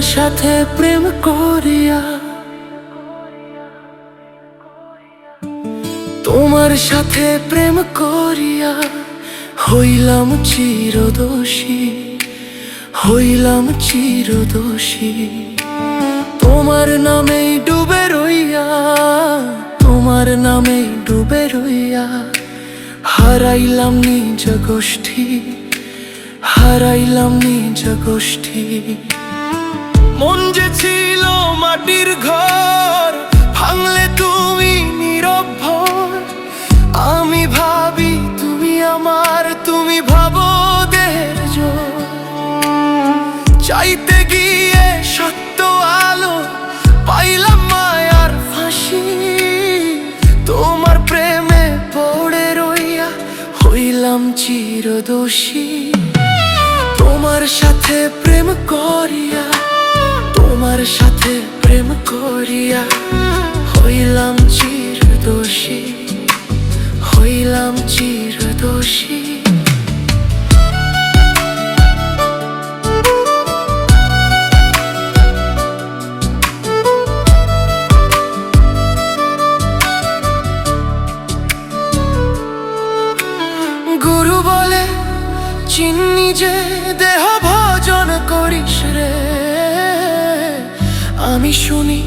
সাথে প্রেম করিয়া, তোমার সাথে প্রেম করিয়া হইলাম চিরদোষী হইলাম চিরদোষী। তোমার নামে ডুবে রইয়া, তোমার নামে ডুবে রইয়া, হারাইলাম নিজ গোষ্ঠী, হারাইলাম নিজ গোষ্ঠী। মন যে ছিল মাটির ঘর, ভাঙলে তুমি নীরব আমি ভাবি তুমি আমার, তুমি ভাবো দেহের চাইতে গিয়ে সত্য আলো, পাইলাম মায়ার ফাঁসি। তোমার প্রেমে পড়ে রইয়া হইলাম চিরদোষী। তোমার সাথে প্রেম করিয়া তোমার সাথে প্রেম করিয়া হইলাম চিরদোষী হইলাম চিরদোষী। গুরু বলে চিন্নি যে দেহ ভজন করিস আমি শুনি,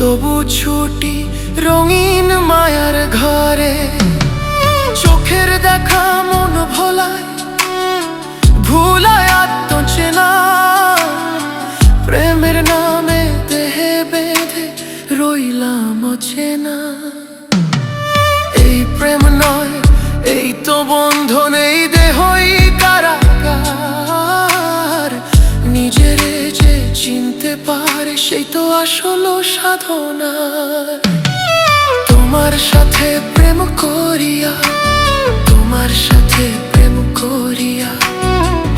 তবু ছুটি রঙিন মায়ার ঘরে। চোখের দেখা মন ভোলায়, ভুলায় আত্মচেনা। প্রেমের নামে দেহে বেঁধে রইলাম অচেনা। এই প্রেম নয়, এই তো বন্ধন এই দেহই কারাগার। নিজের যে চিনতে পারে সেই তো আসল সাধনা। তোমার সাথে প্রেম করিয়া, তোমার সাথে প্রেম করিয়া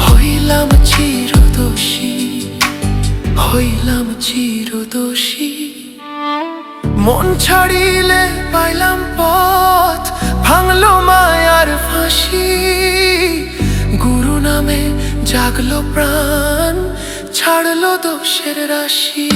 হইলাম চিরদোষী হইলাম চিরদোষী। মন ছাড়িলে পাইলাম পথ, ভাঙলো মায়ার ফাঁসি। গুরু নামে জাগলো প্রাণ। ছাড়লো দোষের রাশি।